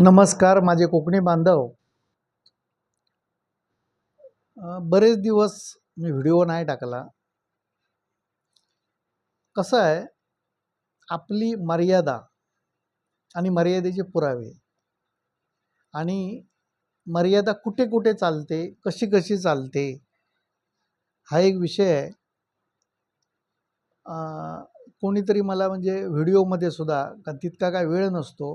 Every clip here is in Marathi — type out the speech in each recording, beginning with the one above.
नमस्कार माझे कोकणी बांधव. बरेच दिवस मी व्हिडिओ नाही टाकला. कसं आहे आपली मर्यादा आणि मर्यादेचे पुरावे आणि मर्यादा कुठे कुठे चालते कशी कशी चालते हा एक विषय आहे. कोणीतरी मला म्हणजे व्हिडिओमध्ये सुद्धा कारण तितका काय वेळ नसतो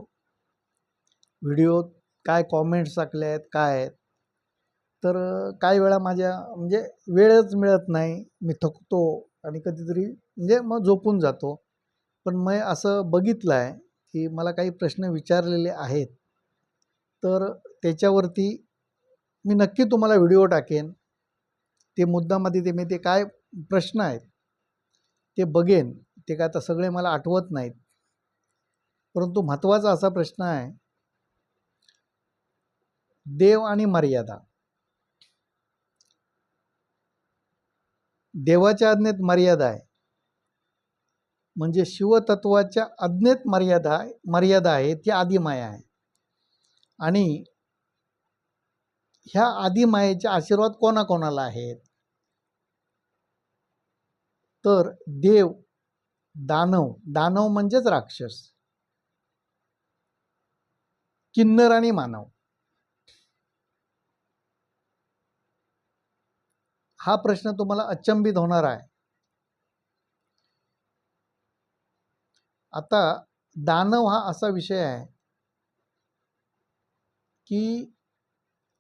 व्हिडिओत काय कॉमेंट्स टाकले आहेत काय आहेत? तर काही वेळा माझ्या म्हणजे वेळच मिळत नाही. मी थकतो आणि कधीतरी म्हणजे मग झोपून जातो. पण मी असं बघितलं आहे की मला काही प्रश्न विचारलेले आहेत. तर त्याच्यावरती मी नक्की तुम्हाला व्हिडिओ टाकेन. ते मुद्दामध्ये ते मी ते काय प्रश्न आहेत ते बघेन. ते काय आता सगळे मला आठवत नाहीत. परंतु महत्त्वाचा असा प्रश्न आहे देव आणि मर्यादा. देवाच्या आज्ञेत मर्यादा आहे. म्हणजे शिवतत्वाच्या आज्ञेत मर्यादा मर्यादा आहे ती आदिमाया आहे. आणि ह्या आदिमायेचे आशीर्वाद कोणाकोणाला आहेत? तर देव दानव दानव म्हणजेच राक्षस. किन्नर आणि मानव. हा प्रश्न तुम्हाला अचंबित होणार आहे. आता दानव हा असा विषय आहे की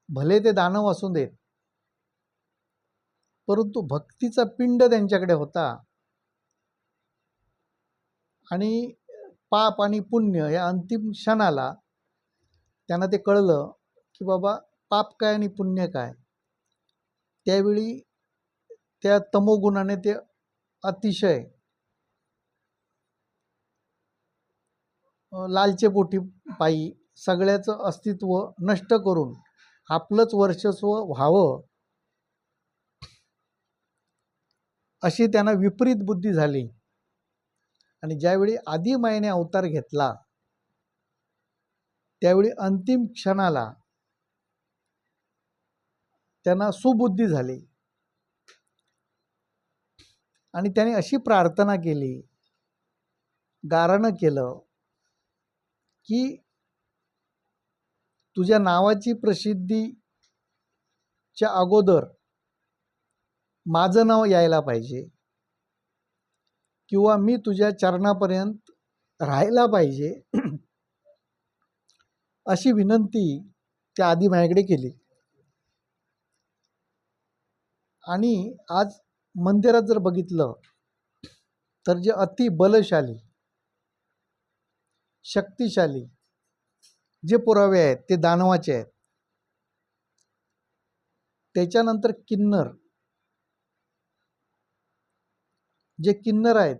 भले ते दानव असू देत परंतु भक्तीचा पिंड त्यांच्याकडे होता आणि पाप आणि पुण्य या अंतिम क्षणाला त्यांना ते कळलं की बाबा पाप काय आणि पुण्य काय. त्यावेळी त्या तमोगुणाने ते अतिशय लालचे पोटी पायी सगळ्याचं अस्तित्व नष्ट करून आपलंच वर्चस्व व्हावं अशी त्यांना विपरीत बुद्धी झाली. आणि ज्यावेळी आदिमायेने अवतार घेतला त्यावेळी अंतिम क्षणाला त्यांना सुबुद्धी झाली. आणि त्याने अशी प्रार्थना केली गारणं केलं की तुझ्या नावाची प्रसिद्धीच्या अगोदर माझं नाव यायला पाहिजे किंवा मी तुझ्या चरणापर्यंत राहायला पाहिजे. अशी विनंती त्या आधी माझ्याकडे केली. आणि आज मंदिरात जर बघितलं तर जे अति बलशाली शक्तिशाली जे पुरावे आहेत ते दानवाचे आहेत. त्याच्यानंतर किन्नर. जे किन्नर आहेत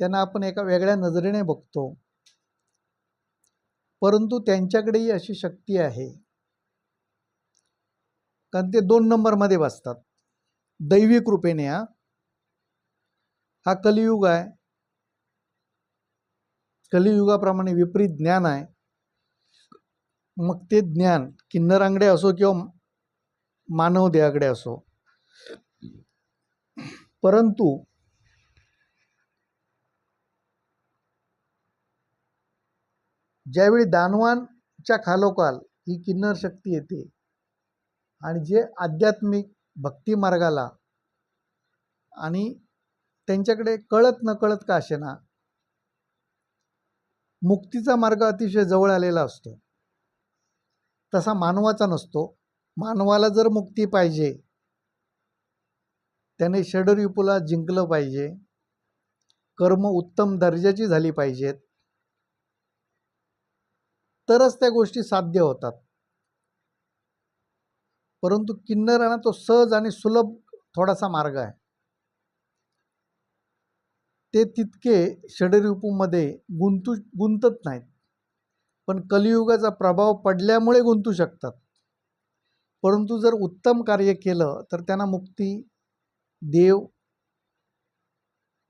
त्यांना आपण एका वेगळ्या नजरेने बघतो. परंतु त्यांच्याकडेही अशी शक्ती आहे. कारण ते दोन नंबरमध्ये बसतात. दैवी कृपेने हा. हा कलियुग आहे. कलियुगाप्रमाणे विपरीत ज्ञान आहे. मग ते ज्ञान किन्नरांगडे असो किंवा मानव देहाकडे असो. परंतु ज्यावेळी दानवांच्या खालोखाल ही किन्नर शक्ती येते आणि जे आध्यात्मिक भक्ती मार्गाला आणि त्यांच्याकडे कळत न कळत का असेना मुक्तीचा मार्ग अतिशय जवळ आलेला असतो. तसा मानवाचा नसतो. मानवाला जर मुक्ती पाहिजे त्याने षडरिपुला जिंकलं पाहिजे कर्म उत्तम दर्जाची झाली पाहिजेत तरच त्या गोष्टी साध्य होतात. परंतु किन्नरांना तो सहज आणि सुलभ थोडासा मार्ग आहे. ते तितके षडरिपूमध्ये गुंतू गुंतत नाहीत. पण कलियुगाचा प्रभाव पडल्यामुळे गुंतू शकतात. परंतु जर उत्तम कार्य केलं तर त्यांना मुक्ती देव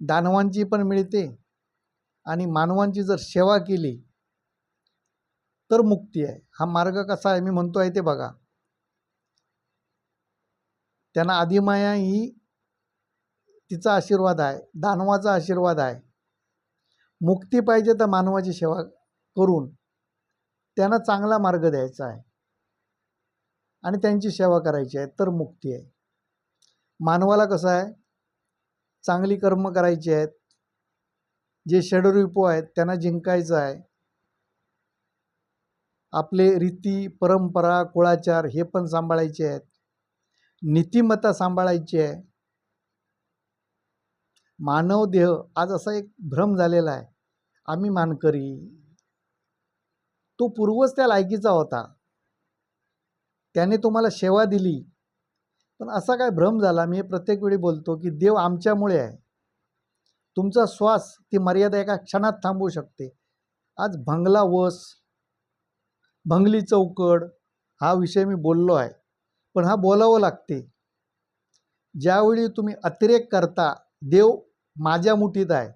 दानवांची पण मिळते आणि मानवांची जर सेवा केली तर मुक्ती आहे. हा मार्ग कसा आहे मी म्हणतो आहे ते बघा. त्यांना आदिमाया ही तिचा आशीर्वाद आहे दानवाचा आशीर्वाद आहे. मुक्ती पाहिजे तर मानवाची सेवा करून त्यांना चांगला मार्ग द्यायचा आहे. आणि त्यांची सेवा करायची आहे तर मुक्ती आहे. मानवाला कसं आहे चांगली कर्म करायची आहेत. जे षडरिपू आहेत त्यांना जिंकायचं आहे. आपले रीती परंपरा कुळाचार हे पण सांभाळायचे आहेत. नीतिमत्ता सांभाळायची आहे. मानव देह आज असा एक भ्रम झालेला आहे. आम्ही मानकरी. तो पूर्वच त्या लायकीचा होता. त्याने तुम्हाला सेवा दिली. पण असा काय भ्रम झाला? मी हे प्रत्येक वेळी बोलतो की देव आमच्यामुळे आहे. तुमचा श्वास ती मर्यादा एका क्षणात थांबवू शकते. आज भंगला वस भंगली चौकड हा विषय मी बोललो आहे. पण हा बोलावं लागते. ज्यावेळी तुम्ही अतिरेक करता देव माझ्या मुठीत आहे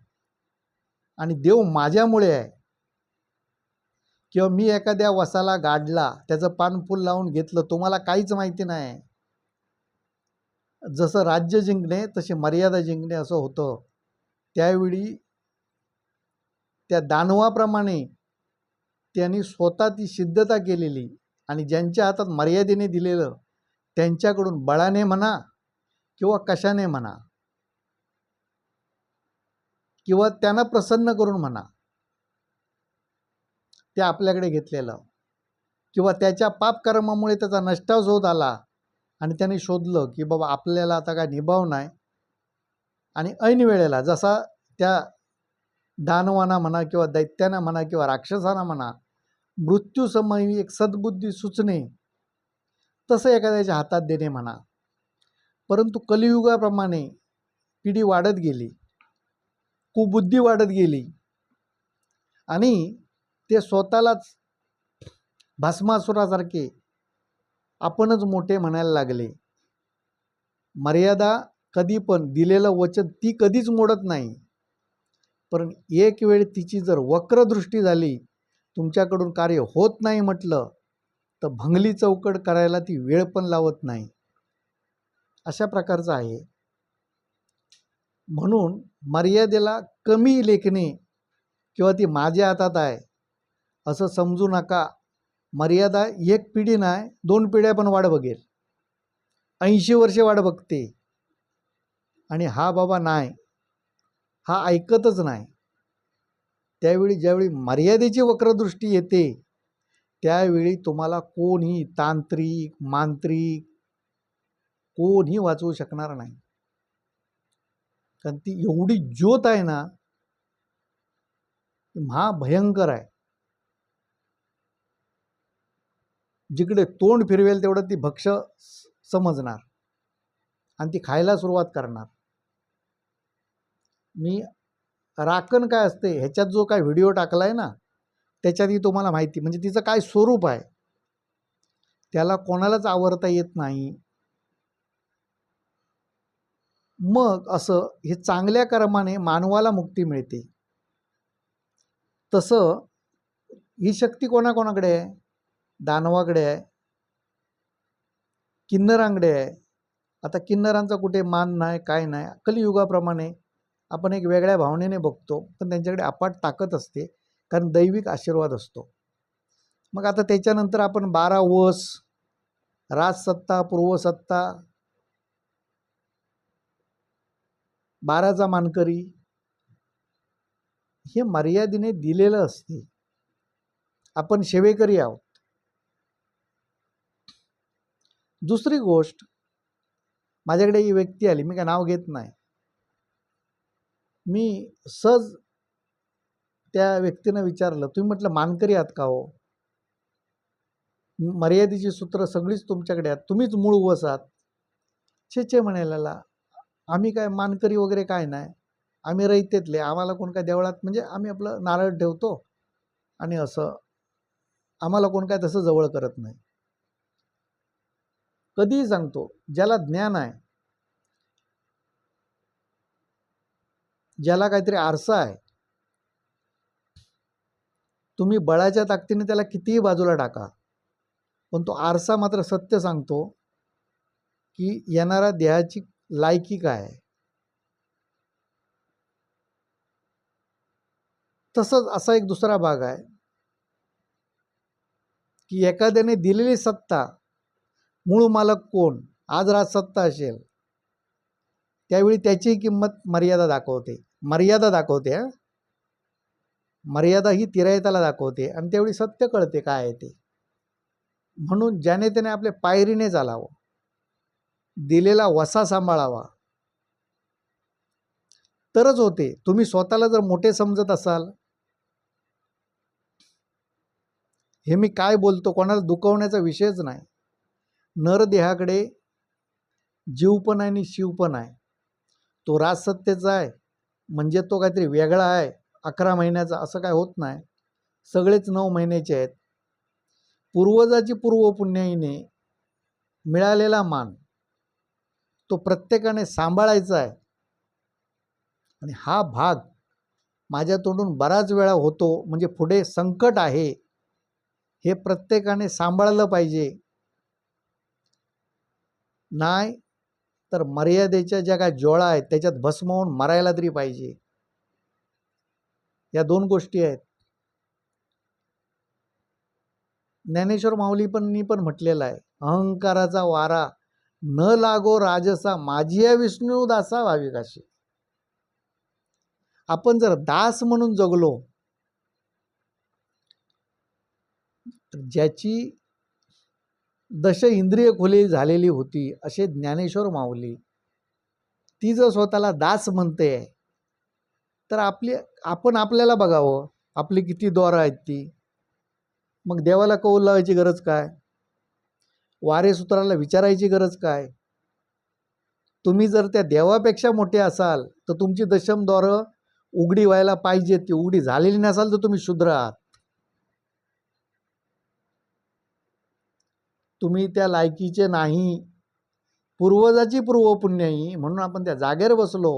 आणि देव माझ्यामुळे आहे. किंवा मी एखाद्या वसाला गाडला त्याचं पानफूल लावून घेतलं तुम्हाला काहीच माहिती नाही. जसं राज्य जिंकणे तशी मर्यादा जिंकणे असं होतं. त्यावेळी त्या दानवाप्रमाणे त्यांनी स्वतः ती सिद्धता केलेली आणि ज्यांच्या हातात मर्यादेने दिलेलं त्यांच्याकडून बळाने म्हणा किंवा कशाने म्हणा किंवा त्यांना प्रसन्न करून म्हणा ते आपल्याकडे घेतलेलं. किंवा त्याच्या पापकर्मामुळे त्याचा नष्टाच होत आला आणि त्याने शोधलं की बाबा आपल्याला आता काय निभाव नाही. आणि ऐन वेळेला जसा त्या दानवाना म्हणा किंवा दैत्यांना म्हणा किंवा राक्षसाना म्हणा मृत्यूसमयी एक सद्बुद्धी सुचणे तसं एखाद्याच्या हातात देणे म्हणा. परंतु कलियुगाप्रमाणे पिढी वाढत गेली. कुबुद्धी वाढत गेली. आणि ते स्वतःलाच भस्मासुरासारखे आपणच मोठे म्हणायला लागले. मर्यादा कधी पण दिलेलं वचन ती कधीच मोडत नाही. पण एक वेळ तिची जर वक्रदृष्टी झाली तुमच्याकडून कार्य होत नाही म्हटलं तर भंगली चौकड करायला ती वेळ पण लावत नाही. अशा प्रकारचं आहे. म्हणून मर्यादेला कमी लेखणे किंवा ती माझ्या हातात आहे असं समजू नका. मर्यादा एक पिढी नाही दोन पिढ्या पण वाढ बघेल. ऐंशी वर्षे वाढ बघते. आणि हा बाबा नाही. हा ऐकतच नाही. त्यावेळी ज्यावेळी मर्यादेची वक्रदृष्टी येते त्यावेळी तुम्हाला कोणही तांत्रिक मांत्रिक कोणही वाचवू शकणार नाही. कारण ती एवढी ज्योत आहे ना महाभयंकर आहे. जिकडे तोंड फिरवेल तेवढं ती भक्ष समजणार आणि ती खायला सुरुवात करणार. मी राखण काय असते ह्याच्यात जो काय व्हिडिओ टाकला आहे ना त्याच्यातही तुम्हाला माहिती म्हणजे तिचं काय स्वरूप आहे? त्याला कोणालाच आवरता येत नाही. मग असं हे चांगल्या कर्माने मानवाला मुक्ती मिळते. तसं ही शक्ती कोणाकोणाकडे आहे? दानवाकडे आहे. किन्नरांकडे आहे. आता किन्नरांचा कुठे मान नाही काय नाही कलियुगाप्रमाणे आपण एक वेगळ्या भावनेने बघतो पण त्यांच्याकडे अपाट ताकद असते. कारण दैविक आशीर्वाद असतो. मग आता त्याच्यानंतर आपण बारा वस राजसत्ता पूर्वसत्ता बाराचा मानकरी हे मर्यादेने दिलेलं असते. आपण सेवेकरी आहोत. दुसरी गोष्ट माझ्याकडे ही व्यक्ती आली मी काय नाव घेत नाही. मी सहज त्या व्यक्तीनं विचारलं तुम्ही म्हटलं मानकरी आहात का हो? मर्यादेची सूत्र सगळीच तुमच्याकडे आहेत. तुम्हीच मूळ वस आहात. छे छे म्हणायला आम्ही काय मानकरी वगैरे काय नाही. आम्ही रहितेतले आम्हाला कोण काय देवळात म्हणजे आम्ही आपलं नारळ ठेवतो आणि असं. आम्हाला कोण काय तसं जवळ करत नाही. कधीही सांगतो ज्याला ज्ञान आहे ज्याला काहीतरी आरसा आहे तुम्ही बळाच्या ताकदीने त्याला कितीही बाजूला टाका. पण तो आरसा मात्र सत्य सांगतो की येणारा देहाची लायकी काय आहे? तसंच असा एक दुसरा भाग आहे की एखाद्याने दिलेली सत्ता मूळ मालक कोण? आज राज सत्ता असेल. त्यावेळी त्याची किंमत मर्यादा दाखवते. मर्यादा दाखवते हा. मर्यादा ही तिरायताला दाखवते आणि त्यावेळी सत्य कळते काय आहे ते. म्हणून ज्याने त्याने आपल्या पायरीने चालावं. दिलेला वसा सांभाळावा. तरच होते. तुम्ही स्वतःला जर मोठे समजत असाल. हे मी काय बोलतो? कोणाला दुखवण्याचा विषयच नाही. नरदेहाकडे जीव पण आहे आणि शिव पण आहे. तो राजसत्तेचा आहे. म्हणजे तो काहीतरी वेगळा आहे. अकरा महिन्याचा असं काय होत नाही. सगळेच नऊ महिन्याचे आहेत. पूर्वजाची पूर्व पुण्याईने मिळालेला मान तो प्रत्येकाने सांभाळायचा आहे. आणि हा भाग माझ्या तोंडून बराच वेळा होतो म्हणजे पुढे संकट आहे. हे प्रत्येकाने सांभाळलं पाहिजे. नाही तर मर्यादेच्या ज्या काय ज्वळा आहेत त्याच्यात भस्म होऊन मरायला तरी पाहिजे. या दोन गोष्टी आहेत. ज्ञानेश्वर माऊली पण पण म्हटलेलं आहे अहंकाराचा वारा न लागो राजसा माझी विष्णू दासा भाविकाशी आपण जर दास म्हणून जगलो ज्याची दश इंद्रिय खुली झालेली होती असे ज्ञानेश्वर माऊली ती जर स्वतःला दास म्हणते तर आपली आपण आपल्याला बघावं आपली किती द्वार आहेत ती. मग देवाला कौल लावायची गरज काय? वारेसूत्राला विचारायची गरज काय? तुम्ही जर त्या देवापेक्षा मोठे असाल तर तुमची दशमद्वार उघडी व्हायला पाहिजे ती उघडी झालेली नसाल तर तुम्ही शुद्र आहात. तुम्ही त्या लायकीचे नाही पूर्वजाची पूर्व पुण्याई म्हणून आपण त्या जागेवर बसलो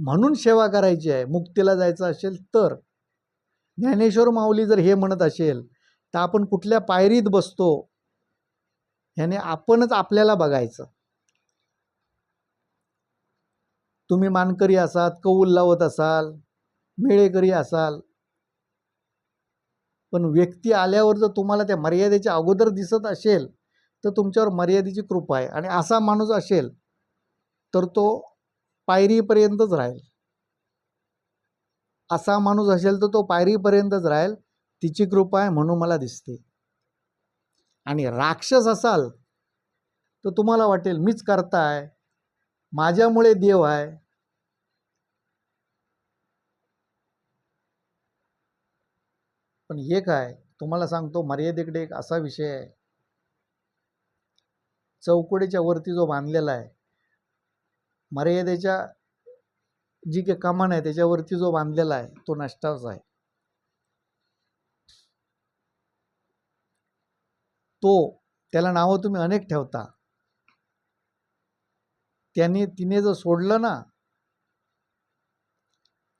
म्हणून सेवा करायची आहे मुक्तीला जायचं असेल तर. ज्ञानेश्वर माऊली जर हे म्हणत असेल तर आपण कुठल्या पायरीत बसतो? ह्याने आपणच आपल्याला बघायचं. तुम्ही मानकरी असाल कौल लावत असाल मेळेकरी असाल पण व्यक्ती आल्यावर जर तुम्हाला त्या मर्यादेच्या अगोदर दिसत असेल तर तुमच्यावर मर्यादेची कृपा आहे. आणि असा माणूस असेल तर तो पायरीपर्यंतच राहील. असा माणूस असेल तर तो पायरीपर्यंतच राहील. तिची कृपा आहे म्हणून मला दिसते. आणि राक्षस असाल तर तुम्हाला वाटेल मीच करताय. माझ्यामुळे देव आहे. पण हे काय? तुम्हाला सांगतो मर्यादेकडे एक असा विषय आहे. चौकडीच्या वरती जो बांधलेला आहे मर्यादेच्या जी काही कमान आहे त्याच्यावरती जो बांधलेला आहे तो नष्टाच आहे. तो त्याला नावं तुम्ही अनेक ठेवता. त्यांनी तिने जर सोडलं ना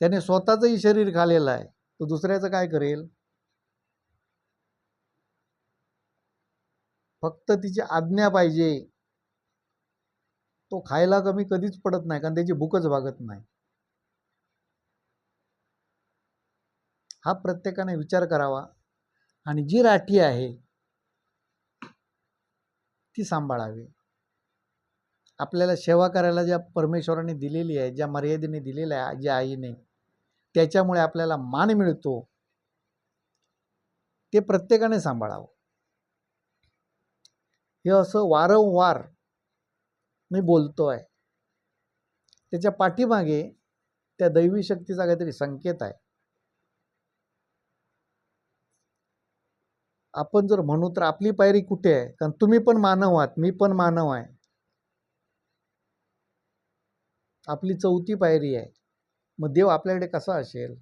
त्याने स्वतःचंही शरीर खालेलं आहे तो दुसऱ्याचं काय करेल? फक्त तिची आज्ञा पाहिजे. तो खायला कमी कधीच पडत नाही कारण त्याची भूकच भागत नाही. हा प्रत्येकाने विचार करावा आणि जी राठी आहे ती सांभाळावी. आपल्याला सेवा करायला ज्या परमेश्वराने दिलेली आहे ज्या मर्यादेने दिलेल्या आहे ज्या आईने त्याच्यामुळे आपल्याला मान मिळतो ते प्रत्येकाने सांभाळावं. हे असं वारंवार मी बोलतो आहे त्याच्या पाठीमागे त्या दैवी शक्तीचा काहीतरी संकेत आहे. आपण जर म्हणू तर आपली पायरी कुठे आहे? कारण तुम्ही पण मानव आहात मी पण मानव आहे. आपली चौथी पायरी आहे. मग देव आपल्याकडे कसा असेल?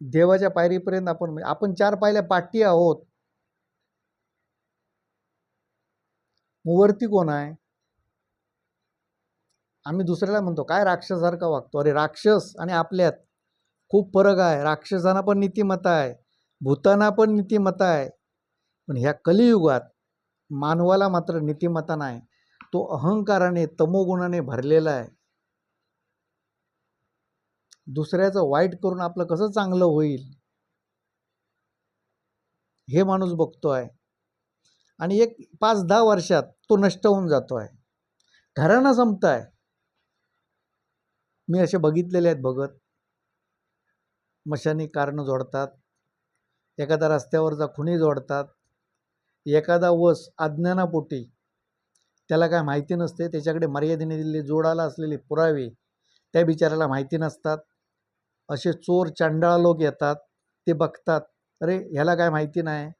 देवाच्या पायरीपर्यंत आपण आपण चार पायऱ्या पाठी आहोत. मुवर्ती कोण आहे? आम्ही दुसऱ्याला म्हणतो काय राक्षसारखा वागतो? अरे राक्षस आणि आपल्यात खूप फरक आहे. राक्षसांना पण नीतिमत्ता आहे. भूतांना पण नीतिमत्ता आहे. पण ह्या कलियुगात मानवाला मात्र नीतिमत्ता नाही. तो अहंकाराने तमोगुणाने भरलेला आहे. दुसऱ्याचं वाईट करून आपलं कसं चांगलं होईल? हे माणूस बघतो आहे आणि एक पाच दहा वर्षात तो नष्ट होऊन जातो आहे घराणा संपत आहे मी असे बघितलेले आहेत बघत. मशानी कारणं जोडतात. एखादा रस्त्यावरचा खुणी जोडतात. एखादा वस अज्ञानापोटी. त्याला काय माहिती नसते. त्याच्याकडे मर्यादेने दिलेली जोडाला असलेले पुरावे त्या बिचाऱ्याला माहिती नसतात. असे चोर चांडाळ लोक येतात. ते बघतात. अरे ह्याला काय माहिती नाही.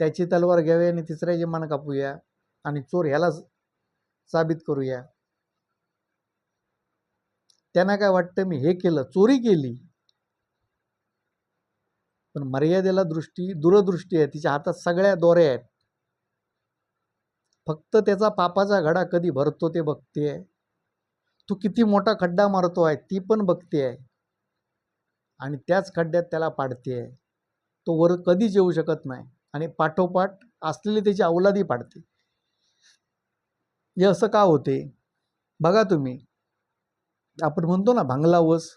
त्याची तलवार घ्यावी आणि तिसऱ्याची मान कापूया आणि चोर ह्याला साबित करूया. त्यांना काय वाटतं? मी हे केलं चोरी केली. पण मर्यादेला दृष्टी दूरदृष्टी आहे. तिच्या हातात सगळ्या दोऱ्या आहेत. फक्त त्याचा पापाचा घडा कधी भरतो ते बघते. तो किती मोठा खड्डा मारतो आहे ती पण बघते. आहे आणि त्याच खड्ड्यात त्याला पाडते. आहे तो वर कधीच येऊ शकत नाही. आणि पाठोपाठ असलेली त्याची अवलादी पाडते. हे असं का होते? बघा तुम्ही. आपण म्हणतो ना भांगला वस.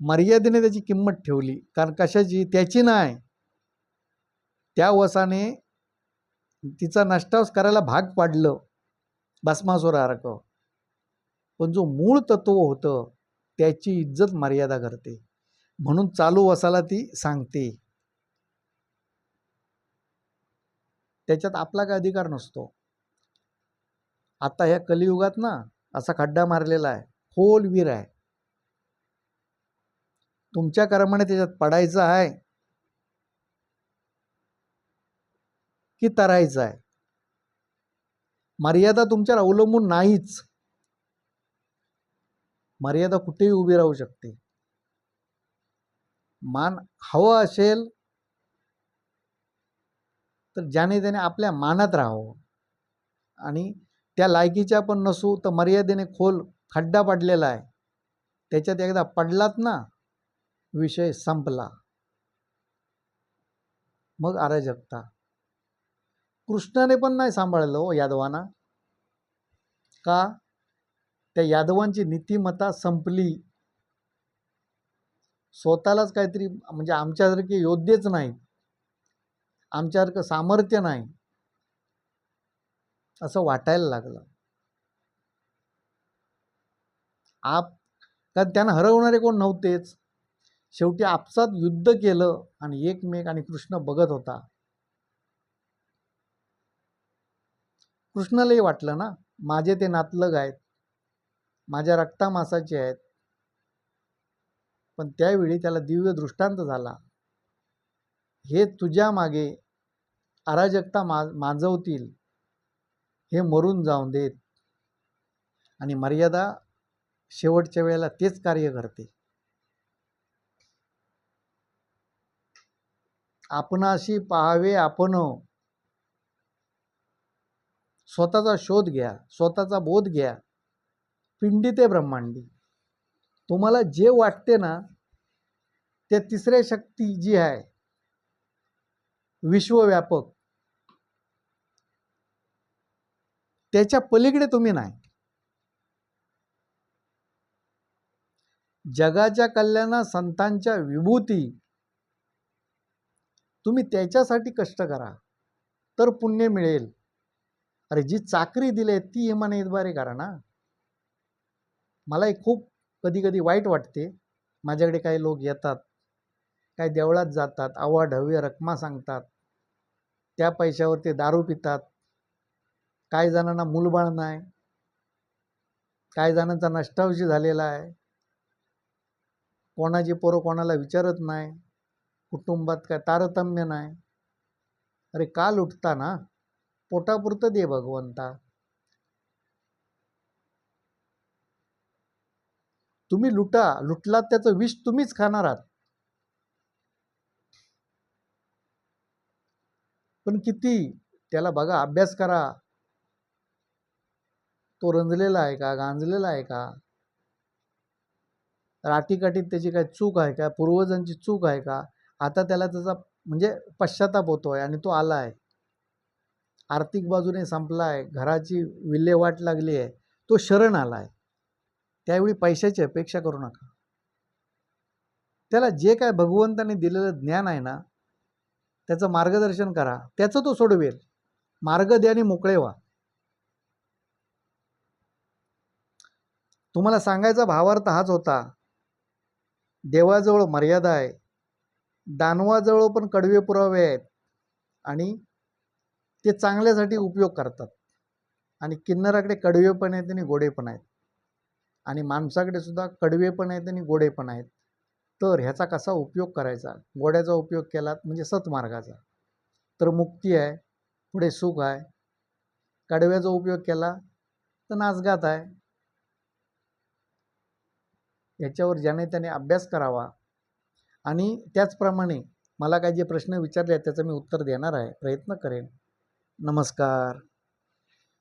मर्यादेने त्याची किंमत ठेवली. कारण कशाची? त्याची नाही. त्या वसाने तिचा नष्टावस करायला भाग पाडलं. भस्मासुरारक पण जो मूळ तत्व होतं त्याची इज्जत मर्यादा करते. म्हणून चालू वसाला ती सांगते. त्याच्यात आपला काय अधिकार नसतो. आता ह्या कलियुगात ना असा खड्डा मारलेला आहे. खोल वीर आहे. तुमच्या कर्माने त्याच्यात पडायचं आहे की तरायचं आहे? मर्यादा तुमच्यावर अवलंबून नाहीच. मर्यादा कुठेही उभी राहू शकते. मान हवं असेल तर ज्याने त्याने आपल्या मानात राहावं. आणि त्या लायकीच्या पण नसू तर मर्यादेने खोल खड्डा पडलेला आहे. त्याच्यात एकदा पडलात ना विषय संपला. मग अराजकता. कृष्णाने पण नाही सांभाळलं हो यादवांना. का? त्या यादवांची नीतिमत्ता संपली. स्वतःलाच काहीतरी म्हणजे आमच्यासारखे योद्धेच नाहीत. आमच्यासारखं सामर्थ्य नाही? असं वाटायला लागलं. आप कारण त्यांना हरवणारे कोण नव्हतेच. शेवटी आपसात युद्ध केलं आणि एकमेक आणि कृष्ण बघत होता. कृष्णालाही वाटलं ना माझे ते नातलग आहेत. माझ्या रक्तामासाचे आहेत. पण त्यावेळी त्याला दिव्य दृष्टांत झाला. हे तुझ्या मागे अराजकता मा माजवतील. हे मरून जाऊन देत. आणि मर्यादा शेवटच्या वेळेला तेच कार्य करते. आपणाशी पाहावे आपण. स्वतःचा शोध घ्या स्वतःचा बोध घ्या. पिंडी ते ब्रह्मांडी. तुम्हाला जे वाटते ना त्या तिसऱ्या शक्ती जी आहे विश्वव्यापक. त्याच्या पलीकडे तुम्ही नाही. जगाच्या कल्याणा संतांच्या विभूती. तुम्ही त्याच्यासाठी कष्ट करा. तर पुण्य मिळेल. अरे जी चाकरी दिली ती इमाने इतबारे करा ना. मलाही खूप कधी कधी वाईट वाटते. माझ्याकडे काही लोक येतात. काही देवळात जातात. आवाढव्य रकमा सांगतात. त्या पैशावर ते दारू पितात. काही जणांना मूलबाळ नाही. काही जणांचा नष्टावशी झालेला आहे. कोणाची पोरं कोणाला विचारत नाही. कुटुंबात काय तारतम्य नाही. अरे का लुटता ना पोटापुरतं दे भगवंता. तुम्ही लुटा. लुटलात त्याचं विष तुम्हीच खाणार आहात. पण किती? त्याला बघा अभ्यास करा. तो रंजलेला आहे का? गांजलेला आहे का? राटीकाटीत त्याची काय चूक आहे का? पूर्वजांची चूक आहे का? आता त्याला त्याचा म्हणजे पश्चाताप होतोय आणि तो आला आहे आर्थिक बाजूने संपला आहे घराची विल्हेवाट लागली आहे. तो शरण आला आहे त्यावेळी पैशाची अपेक्षा करू नका. त्याला जे काय भगवंताने दिलेलं ज्ञान आहे ना त्याचं मार्गदर्शन करा. त्याचं तो सोडवेल. मार्ग द्या आणि मोकळे व्हा. तुम्हाला सांगायचा भावार्थ हाच होता. देवाजवळ मर्यादा आहे. दानवाजवळ पण कडवे पुरावे आहेत. आणि ते चांगल्यासाठी उपयोग करतात. आणि किन्नराकडे कडवे पण आहेत आणि गोडे पण आहेत. आणि माणसाकडे सुद्धा कडवे पण आहेत आणि गोडे पण आहेत. तर ह्याचा कसा उपयोग करायचा? गोड्याचा उपयोग केला म्हणजे सतमार्गाचा. तर मुक्ती आहे पुढे सुख आहे. कडव्याचा उपयोग केला तर नाचगात आहे. याच्यावर ज्याने त्याने अभ्यास करावा. आणि त्याचप्रमाणे मला काही जे प्रश्न विचारले आहेत त्याचं मी उत्तर देणार आहे. प्रयत्न करेन. नमस्कार.